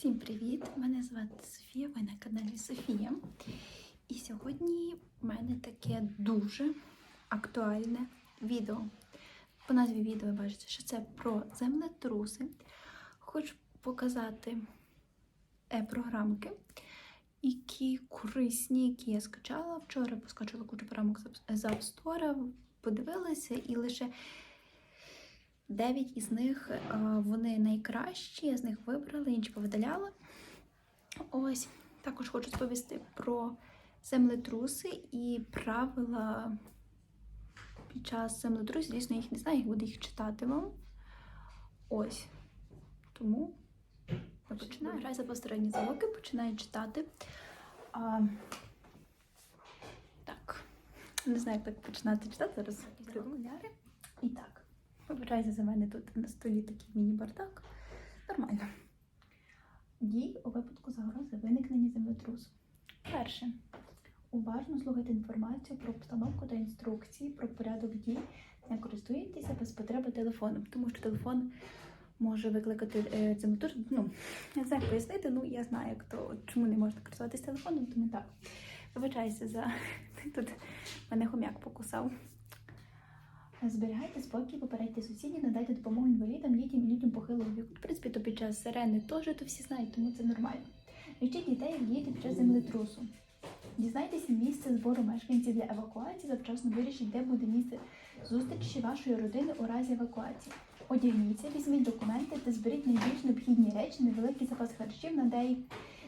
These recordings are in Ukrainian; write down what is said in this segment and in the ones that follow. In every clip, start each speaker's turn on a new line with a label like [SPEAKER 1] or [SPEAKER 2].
[SPEAKER 1] Всім привіт! Мене звати Софія, ви на каналі Софія. І сьогодні в мене таке дуже актуальне відео. По назві відео ви бачите, що це про землетруси. Хочу показати е, програмки, які корисні, які я скачала. Вчора поскачала кучу програмок з App Store, подивилася і лише Дев'ять із них е, вони найкращі, я з них вибрала, інші повидаляла. Ось також хочу сповісти про землетруси і правила під час землетрусів. Звісно, їх не знаю, я буду їх читати вам. Ось. Тому я починаю. Граю за посторонні звуки, починаю читати. А, так. Не знаю, як так починати читати. Зараз. І так. Вибирайся за мене тут на столі такий міні-бардак. Нормально. Дій у випадку загрози виникнення землетрусу. Перше. Уважно слухайте інформацію про обстановку та інструкції про порядок дій. Не користуйтеся без потреби телефоном, тому що телефон може викликати е, землетрус. Ну, не знаю, пояснити, ну я знаю, як то, чому не можна користуватися телефоном, тому так. Вибачайся за тут мене хомяк покусав. Зберігайте спокій, попередьте сусідів, надайте допомогу інвалідам, дітям і людям похилого віку. В принципі, то під час сирени теж то всі знають, тому це нормально. Навчіть дітей, як діяти під час землетрусу. Дізнайтеся місце збору мешканців для евакуації, завчасно вирішіть, де буде місце зустрічі вашої родини у разі евакуації. Одягніться, візьміть документи та зберіть найбільш необхідні речі, невеликий запас харчів на деякі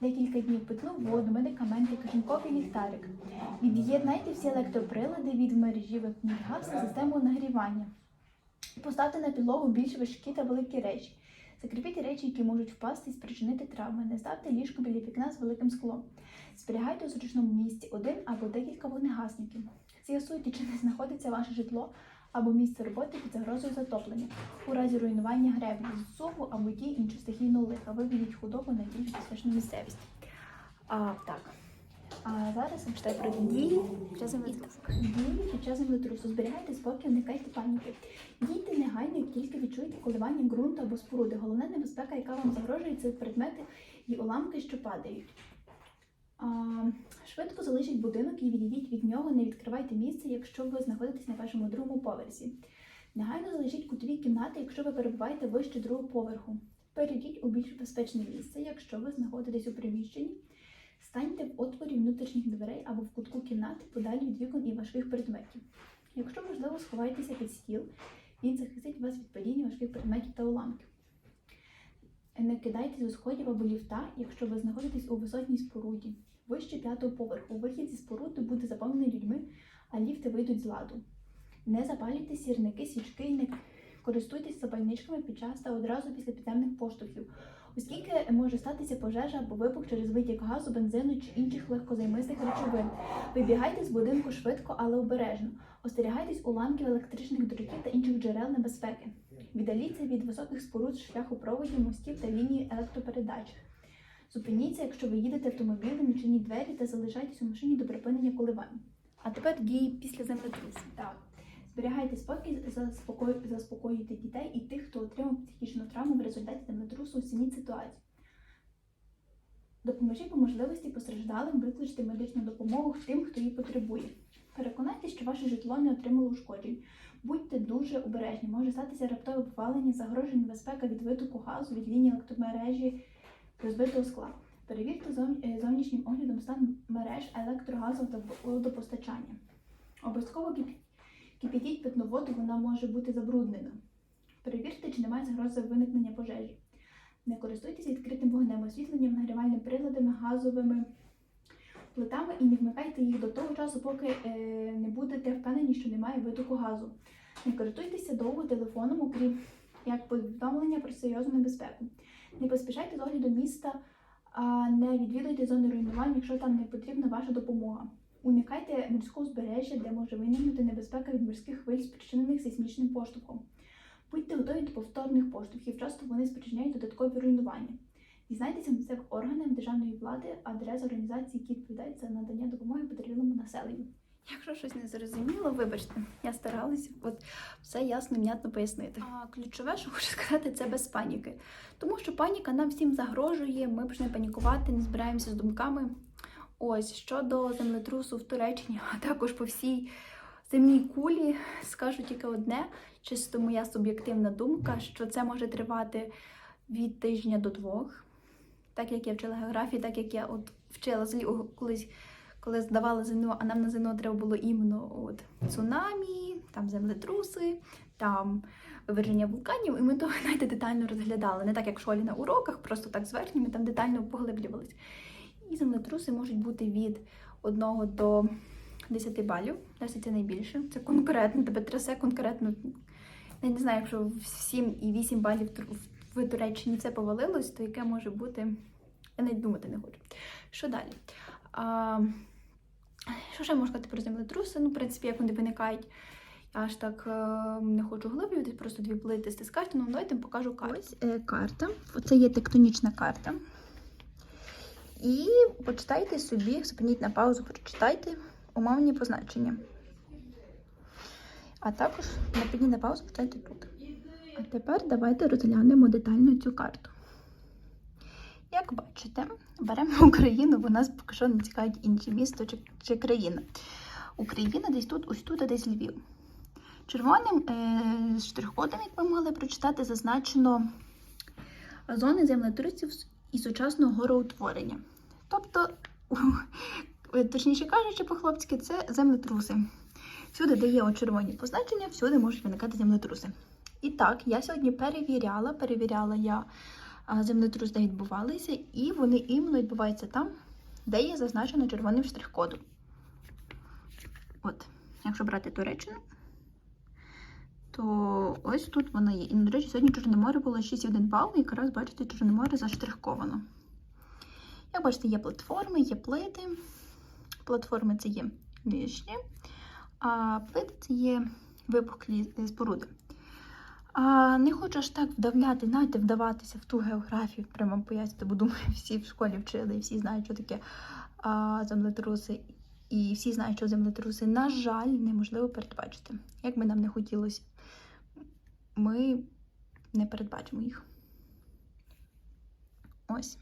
[SPEAKER 1] декілька днів питну воду, медикаменти, кишеньковий ліхтарик. Від'єднайте всі електроприлади від мережі газ та систему нагрівання. Поставте на підлогу більш важкі та великі речі. Закріпіть речі, які можуть впасти і спричинити травми. Не ставте ліжко біля вікна з великим склом. Зберігайте у зручному місці один або декілька вогнегасників. З'ясуйте, чи не знаходиться ваше житло або місце роботи під загрозою затоплення. У разі руйнування греблі, зсуву або дій іншого стихійного лиха. Виведіть худобу на більш безпечну місцевість. А, так. А зараз я читаю про дії під час землетрусу. Дії під час землетрусу. Зберігайте спокій, уникайте паніки. Дійте негайно, як тільки відчуєте коливання ґрунту або споруди. Головна небезпека, яка вам загрожує, це предмети і уламки, що падають. Швидко залишіть будинок і відійдіть від нього, не відкривайте місце, якщо ви знаходитесь на першому другому поверсі. Негайно залишіть кутові кімнати, якщо ви перебуваєте вище другого поверху. Перейдіть у більш безпечне місце, якщо ви знаходитесь у приміщенні. Станьте в отворі внутрішніх дверей або в кутку кімнати подалі від вікон і важких предметів. Якщо можливо, сховайтеся під стіл, він захистить вас від падіння важких предметів та уламків. Не кидайтесь у сходів або ліфта, якщо ви знаходитесь у висотній споруді. Вище п'ятого поверху. Вихід зі споруди буде заповнений людьми, а ліфти вийдуть з ладу. Не запалюйте сірники, свічки і не користуйтесь запальничками під час та одразу після підземних поштовхів оскільки може статися пожежа або вибух через витік газу, бензину чи інших легкозаймистих речовин. Вибігайте з будинку швидко, але обережно. Остерігайтесь уламків електричних дротів та інших джерел небезпеки. Віддаліться від високих споруд шляхопроводів, мостів та лінії електропередач. Зупиніться, якщо ви їдете автомобілем, відчиніть двері та залишайтесь у машині до припинення коливань. А тепер дії після землетрусу. Так. Зберігайте спокій, заспокой... заспокоюйте дітей і тих, хто отримав психічну травму в результаті землетрусу, оцініть ситуацію. Допоможіть по можливості постраждалим викличте медичну допомогу тим, хто її потребує. Переконайтесь, що ваше житло не отримало ушкоджень. Будьте дуже обережні, може статися раптове повалення, загрожує небезпека від витоку газу, від лінії електромережі, розбитого скла. Перевірте е, зовнішнім оглядом стан мереж електрогазу та водопостачання. Обов'язково кип- Кип'ятіть питну воду, вона може бути забруднена. Перевірте, чи немає загрози виникнення пожежі. Не користуйтесь відкритим вогнем, освітленням, нагрівальними приладами, газовими плитами і не вмикайте їх до того часу, поки е, не будете впевнені, що немає витоку газу. Не користуйтеся довго телефоном, окрім як повідомлення про серйозну небезпеку. Не поспішайте з огляду міста, а не відвідуйте зони руйнувань, якщо там не потрібна ваша допомога. Уникайте морського узбережжя, де може виникнути небезпека від морських хвиль, спричинених сейсмічним поштовхом. Будьте готові до повторних поштовхів, часто вони спричиняють додаткові руйнування. Дізнайтеся в місцевих органах державної влади адрес організації, які відповідають за надання допомоги потерпілому населенню. Якщо щось не зрозуміло, вибачте, я старалася от все ясно, внятно пояснити. А ключове, що хочу сказати, це без паніки. Тому що паніка нам всім загрожує, ми почнемо панікувати, не збираємося з думками. Ось щодо землетрусу в Туреччині, а також по всій земній кулі, скажу тільки одне, чисто моя суб'єктивна думка, що це може тривати від тижня до двох. Так як я вчила географію, так як я от вчила колись коли здавала ЗНО, а нам на ЗНО треба було іменно от цунамі, там землетруси, там виверження вулканів, і ми то знаєте, детально розглядали. Не так, як в школі на уроках, просто так зверхні, ми там детально поглиблювались. І землетруси можуть бути від 1 до 10 балів. 10 це найбільше. Це конкретно, тебе трясе конкретно. Я не знаю, якщо 7 і 8 балів в Туреччині все повалилось, то яке може бути. Я навіть думати не хочу. Що далі? А, що ще можна сказати про землетруси? Ну, в принципі, як вони виникають, я аж так е, не хочу глиблюватись, просто дві плити стискати. Ну, давайте покажу карту. Ось е, карта. Це є тектонічна карта. І почитайте собі, зупиніть на паузу, прочитайте умовні позначення. А також напиніть на паузу, почитайте тут. А тепер давайте розглянемо детально цю карту. Як бачите, беремо Україну, бо нас поки що не цікавить інші місто чи, чи країна. Україна десь тут, ось тут, а десь Львів. Червоним е, штрих-кодом, як ви могли прочитати, зазначено зони землетрусів і сучасного гороутворення. Тобто, точніше кажучи, по-хлопськи, це землетруси. Всюди, де є червоні позначення, всюди можуть виникати землетруси. І так, я сьогодні перевіряла, перевіряла я землетрус, де відбувалися, і вони іменно відбуваються там, де є зазначено червоним штрих-кодом. От, якщо брати Туреччину, то ось тут вона є. І, до речі, сьогодні Чорне море було 6,1 бал, і якраз, бачите, Чорне море заштрихковано. Як бачите, є платформи, є плити. Платформи це є нижні, а плити це є випуклі споруди. А не хочу аж так вдавляти, знаєте, вдаватися в ту географію, прямо пояснити, бо думаю, всі в школі вчили, і всі знають, що таке а, землетруси. І всі знають, що землетруси, на жаль, неможливо передбачити. Як би нам не хотілося, ми не передбачимо їх. Ось.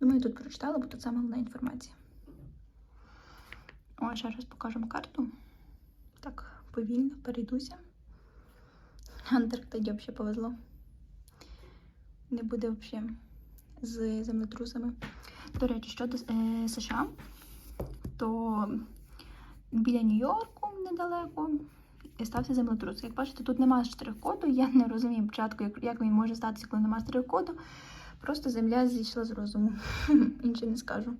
[SPEAKER 1] Думаю, тут прочитала, бо тут саме головна інформація. О, ще раз покажемо карту. Так, повільно перейдуся. Антарктиді взагалі повезло. Не буде взагалі з землетрусами. До речі, щодо е, США, то біля Нью-Йорку недалеко стався землетрус. Як бачите, тут немає штрих-коду. Я не розумію спочатку, як, він може статися, коли немає штрих-коду. Просто земля зійшла з розуму. Інше не скажу.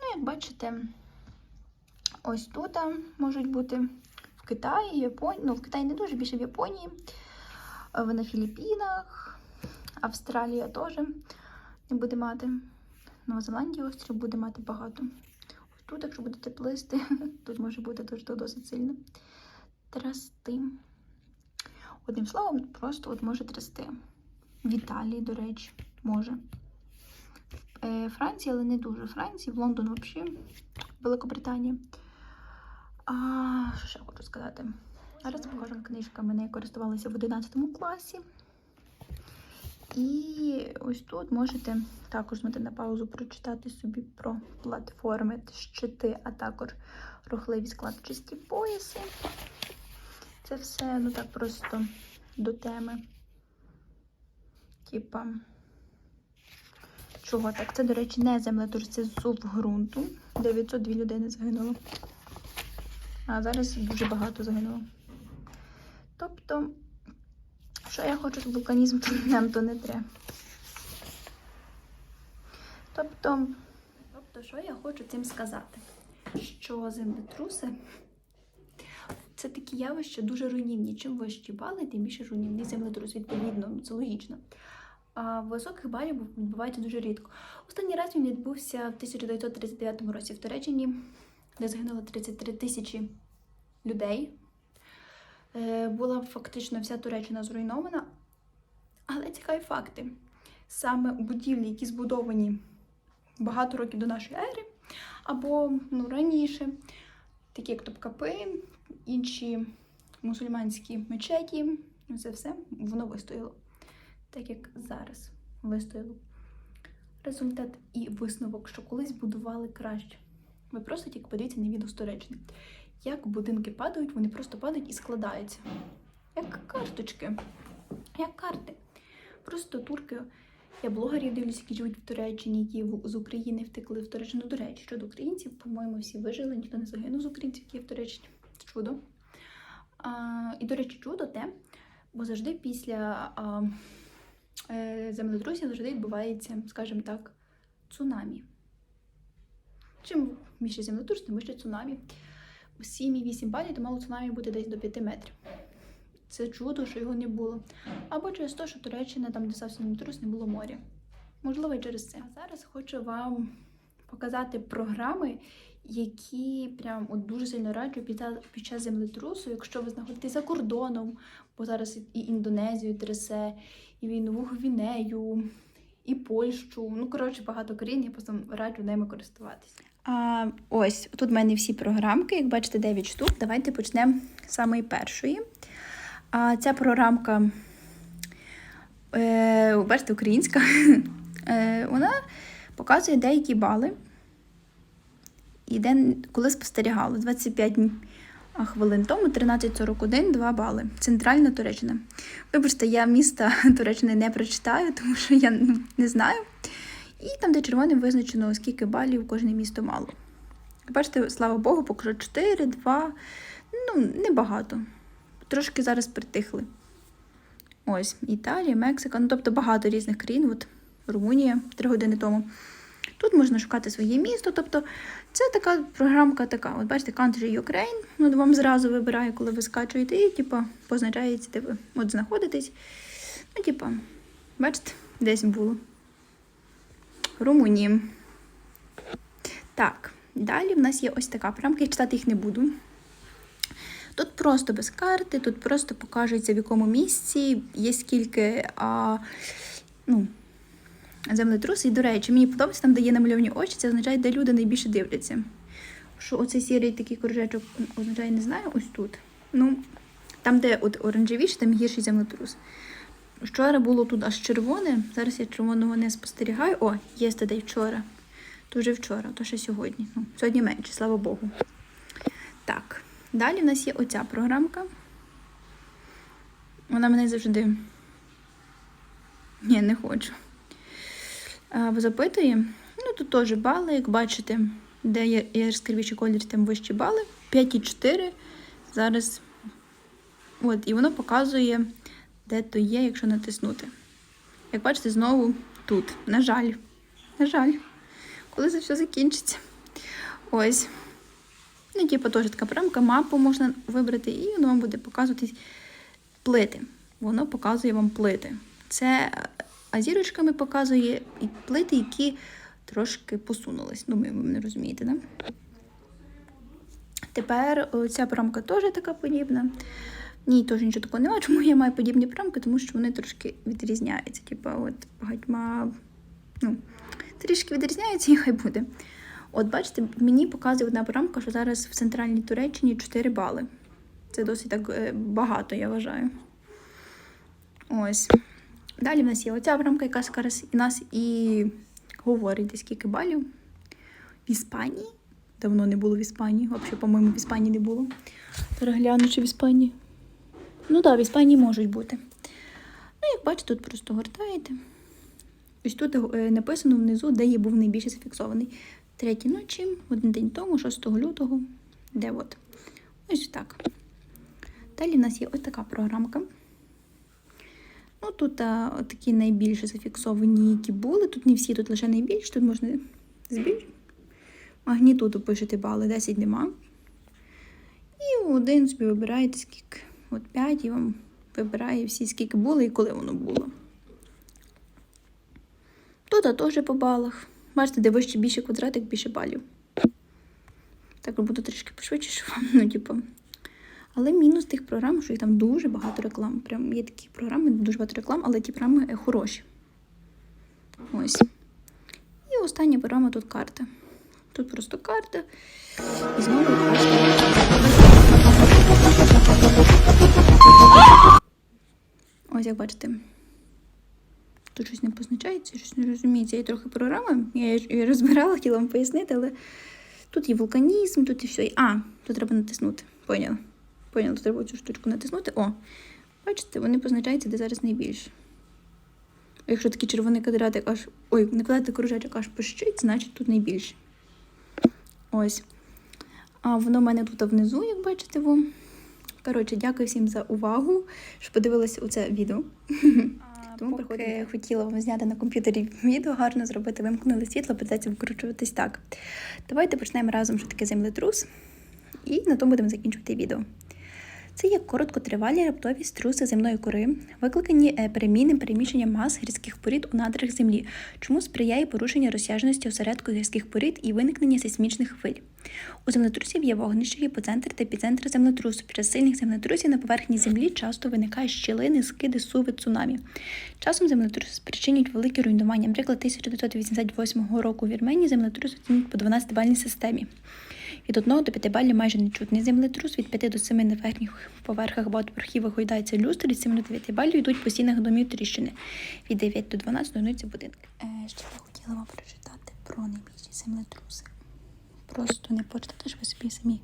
[SPEAKER 1] Ну, як бачите, ось тут можуть бути Китаї, Японії. Ну, в Китаї не дуже, більше в Японії, е, на Філіппінах, Австралія теж не буде мати. Нова Зеландія острів буде мати багато. Тут, якщо будете плисти, тут може бути дуже досить сильно трясти. Одним словом, просто от може трясти. В Італії, до речі, може. Е, Франції, але не дуже. Франції, в Лондон взагалі, Великобританія. А, що ще хочу сказати? Зараз покажу книжками, нею користувалася в 11 класі. І ось тут можете також знати на паузу прочитати собі про платформи, щити, а також рухливі складчасті пояси. Це все, ну так просто до теми. Типа, чого так? Це, до речі, не землетрус, це зсув ґрунту. 902 людини загинуло. А зараз дуже багато загинуло. Тобто, що я хочу з вулканізмом, то нам то не треба. Тобто, тобто, що я хочу цим сказати? Що землетруси це такі явища дуже руйнівні. Чим вищі бали, тим більше руйнівний землетрус, відповідно, це логічно. А високих балів відбувається дуже рідко. Останній раз він відбувся в 1939 році в Туреччині, де загинуло 33 тисячі людей. Е, Була фактично вся Туреччина зруйнована. Але цікаві факти. Саме будівлі, які збудовані багато років до нашої ери, або ну, раніше, такі як Топкапи, інші мусульманські мечеті. Це все воно вистояло. Так як зараз вистояло. Результат і висновок, що колись будували краще. Ви просто тільки подивіться на відео з Туреччини. Як будинки падають, вони просто падають і складаються. Як карточки, як карти. Просто турки. Я блогерів дивлюся, які живуть в Туреччині, які з України втекли в Туреччину. До речі, щодо українців, по-моєму, всі вижили, ніхто не загинув з українців, які в Туреччині. Це чудо. А, і, до речі, чудо те, бо завжди після е, землетрусів завжди відбувається, скажімо так, цунамі. Чим більше землетрус, тим більше цунамі. 7,8 балів, то мало цунамі бути десь до 5 метрів. Це чудо, що його не було. Або через те, що Туреччина, там, де стався землетрус, не було моря. Можливо, і через це. А зараз хочу вам показати програми, які прям от дуже сильно раджу під, час землетрусу, якщо ви знаходитесь за кордоном, бо зараз і Індонезію трясе, і Нову Гвінею, і Польщу. Ну, коротше, багато країн, я просто раджу ними користуватися. А, ось тут в мене всі програмки, як бачите, 9 штук. Давайте почнемо з самої першої. А ця програмка, е, бачите, українська, е, вона показує деякі бали. І день, коли спостерігали 25 хвилин тому, 13.41, 2 бали. Центральна Туреччина. Вибачте, я міста Туреччини не прочитаю, тому що я не знаю. І там, де червоним визначено, скільки балів кожне місто мало. Бачите, слава Богу, поки що 4, 2, ну, небагато. Трошки зараз притихли. Ось, Італія, Мексика, ну тобто багато різних країн, от Румунія 3 години тому. Тут можна шукати своє місто. Тобто це така програмка така. От бачите, Country Ukraine. Ну, вам зразу вибирає, коли ви скачуєте, і типу, позначається, де ви от знаходитесь. Ну, типу, бачите, десь було. Румунії. Так, далі в нас є ось така програмка, я читати їх не буду. Тут просто без карти, тут просто покажеться, в якому місці є скільки а, ну, землетрус. І, до речі, мені подобається там, де є намальовані очі, це означає, де люди найбільше дивляться. Що оцей сірий такий кружечок означає, не знаю, ось тут. Ну, там, де от оранжевіше, там гірший землетрус. Вчора було тут аж червоне, зараз я червоного не спостерігаю. О, є тоді вчора. То вже вчора, то ще сьогодні. Ну, сьогодні менше, слава Богу. Так, далі в нас є оця програмка. Вона мене завжди. Ні, не хочу. А, запитує. Ну, тут теж бали, як бачите, де є яскравіший колір, тим вищі бали. 5,4. Зараз. От, і воно показує, де то є, якщо натиснути. Як бачите, знову тут. На жаль. На жаль. Коли це все закінчиться. Ось. Ну, типу, теж така програмка, мапу можна вибрати, і воно вам буде показувати плити. Воно показує вам плити. Це а зірочками показує плити, які трошки посунулись. Думаю, ви мене розумієте, да? Тепер ця програмка теж така подібна. В ній теж нічого такого немає. Чому я маю подібні програмки? Тому що вони трошки відрізняються. Типа, от багатьма, ну, трішки відрізняються і хай буде. От бачите, мені показує одна програмка, що зараз в центральній Туреччині 4 бали. Це досить так е, багато, я вважаю. Ось. Далі в нас є оця програмка, яка зараз і нас і говорить, де скільки балів. В Іспанії. Давно не було в Іспанії. Взагалі, по-моєму, в Іспанії не було. Перегляну, чи в Іспанії. Ну так, в Іспанії можуть бути. Ну, як бачите, тут просто гортаєте. Ось тут е, написано внизу, де є був найбільше зафіксований. Третій ночі, один день тому, 6 лютого. Де от? Ось так. Далі в нас є ось така програмка. Ну, тут а, такі найбільше зафіксовані, які були. Тут не всі, тут лише найбільше, тут можна збільшити. Магнітуду пишете бали, 10 нема. І один собі вибираєте скільки. От 5 і вам вибирає всі, скільки було і коли воно було. Тут теж по балах. Бачите, де вище більше квадратик, більше балів. Так буду трішки пошвидше, щоб вам, ну, типу. Але мінус тих програм, що їх там дуже багато реклам. Прям є такі програми, дуже багато реклам, але ті програми е, хороші. Ось. І остання програма тут карта. Тут просто карта. І знову Ось як бачите. Тут щось не позначається, щось не розуміється. Я трохи програма, я її розбирала, хотіла вам пояснити, але тут є вулканізм, тут і все. А, тут треба натиснути. Поняла. Поняла, тут треба цю штучку натиснути. О, бачите, вони позначаються, де зараз найбільше. Якщо такий червоний квадратик аж. Ой, не квадратик кружечок аж пищить, значить тут найбільше. Ось. А воно в мене тут внизу, як бачите, во. Коротше, дякую всім за увагу, що подивилися у це відео. Тому поки хотіла вам зняти на комп'ютері відео, гарно зробити, вимкнули світло, придеться викручуватись так. Давайте почнемо разом, що таке землетрус, і на тому будемо закінчувати відео. Це є короткотривалі раптові струси земної кори, викликані е, перемінним переміщенням мас гірських порід у надрах землі, чому сприяє порушення розтяжності осередку гірських порід і виникнення сейсмічних хвиль. У землетрусів є вогнище, гіпоцентр та епіцентр землетрусу. Під час сильних землетрусів на поверхні землі часто виникають щілини, скиди, суви, цунамі. Часом землетруси спричинюють велике руйнування. Наприклад, 1988 року в Вірменії землетрус оцінюють по 12-бальній системі. Від 1 до 5 балів майже нечутний землетрус, від 5 до 7 на верхніх поверхах багатоповерхівок гойдається люстр, від 7 до 9 балів йдуть по стінах домів тріщини. Від 9 до 12 руйнуються будинки. Е, ще я хотіла вам прочитати про найбільші землетруси. Просто не почитати, щоб ви собі самі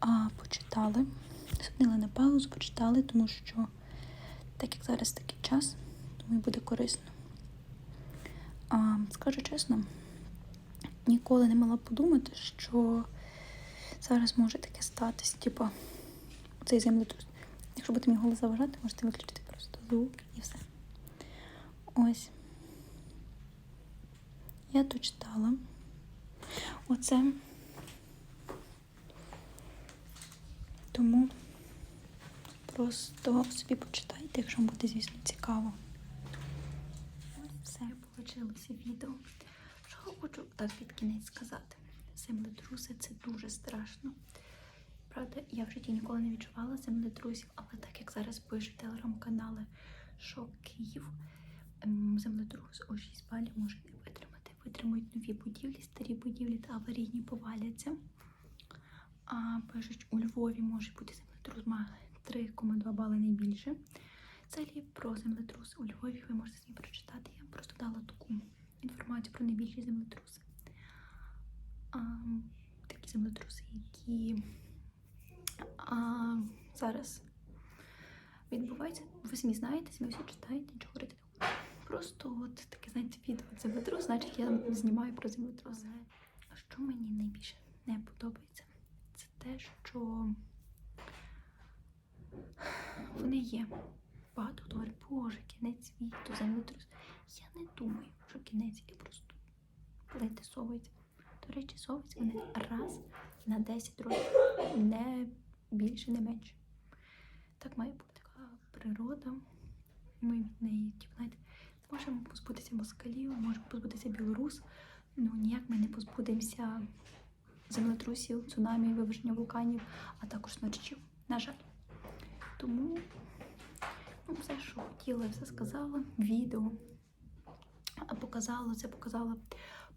[SPEAKER 1] а, почитали. Зупинили на паузу, почитали, тому що так як зараз такий час, думаю, буде корисно. А, скажу чесно, ніколи не мала подумати, що зараз може таке статись, типу, цей землетрус. Якщо будете мій голос заважати, можете виключити просто звук і все. Ось. Я тут читала. Оце. Тому просто собі почитайте, якщо вам буде, звісно, цікаво. Все, вийшло відео. Що хочу так під кінець сказати. Землетруси це дуже страшно. Правда, я в житті ніколи не відчувала землетрусів, але так як зараз пишуть телеграм-канали, що Київ ем, землетрус о 6 балів може не витримати. Витримують нові будівлі, старі будівлі та аварійні поваляться. А пишуть, у Львові може бути землетрус, має 3,2 бали найбільше. Взагалі про землетрус у Львові ви можете собі прочитати. Я просто дала таку інформацію про найбільші землетруси. Такі землетруси, які а, зараз відбуваються. Ви самі знаєте, самі всі читаєте, нічого говорити не буду. Просто от таке, знаєте, відео землетрус, значить я знімаю про землетрус. А що мені найбільше не подобається, це те, що вони є. Багато говорить, боже, кінець світу, землетрус. Я не думаю, що кінець і просто плити совуються. До речі, совуються вони раз на 10 років. Не більше, не менше. Так має бути така природа. Ми від неї, знаєте, можемо позбутися москалів, можемо позбутися білорус. Ну ніяк ми не позбудемося землетрусів, цунамі, виверження вулканів, а також смерчів. На жаль. Тому ну, все, що хотіла, все сказала. Відео показала, це показала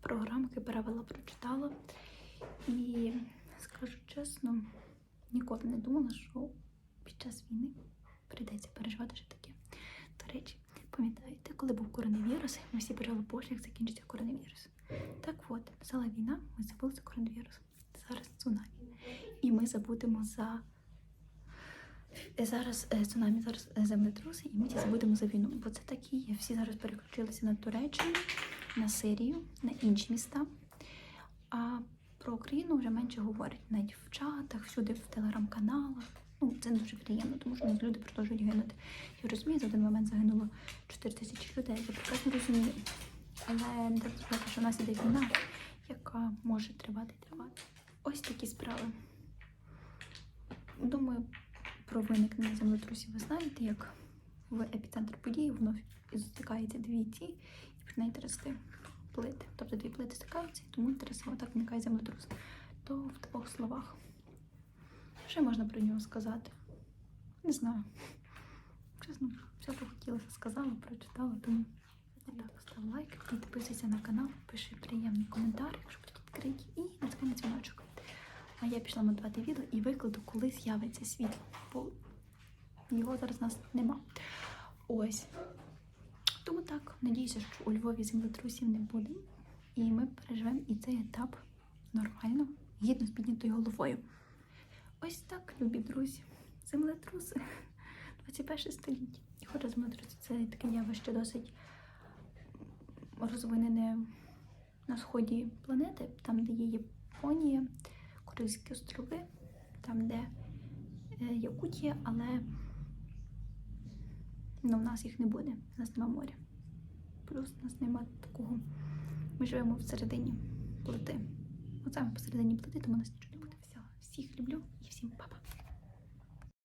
[SPEAKER 1] програмки, перевела, прочитала. І скажу чесно, ніколи не думала, що під час війни прийдеться переживати що таке. До речі, пам'ятаєте, коли був коронавірус, ми всі пережили, боже, як закінчиться коронавірус. Так от, стала війна, ми забули за коронавірус. Зараз цунамі. І ми забудемо за зараз е, цунамі, зараз е, землетруси, і ми всі забудемо за війну. Бо це так і є. Всі зараз переключилися на Туреччину, на Сирію, на інші міста. А про Україну вже менше говорять навіть в чатах, всюди в телеграм-каналах. Ну, це дуже приємно, тому що люди продовжують гинути. Я розумію, за один момент загинуло 4 тисячі людей. Я прекрасно розумію. Але не треба сказати, що в нас іде війна, яка може тривати і тривати. Ось такі справи. Думаю, про виникнення землетрусів ви знаєте, як в епіцентр події воно стикається дві ці починають трясти плити. Тобто дві плити стикаються, і тому трясово так виникає землетрус. То в двох словах. Що можна про нього сказати? Не знаю. Чесно, все, що хотіла, все сказала, прочитала, тому так, став лайк, підписуйся на канал, пиши приємний коментар, якщо будуть горить і натискаємо дзвіночок. А я пішла монтувати відео і викладу, коли з'явиться світло, бо його зараз у нас нема. Ось. Тому так, надіюся, що у Львові землетрусів не буде. І ми переживемо і цей етап нормально, гідно з піднятою головою. Ось так, любі друзі. Землетруси. 21 століття. І хоча землетруси це таке явище досить розвинене на сході планети, там, де є Японія, Курильські острови, там, де е, Якутія, але ну, в нас їх не буде, в нас нема моря. Плюс у нас нема такого. Ми живемо всередині плити. От саме посередині плити, тому у нас нічого не буде. Все. Всіх люблю і всім па-па.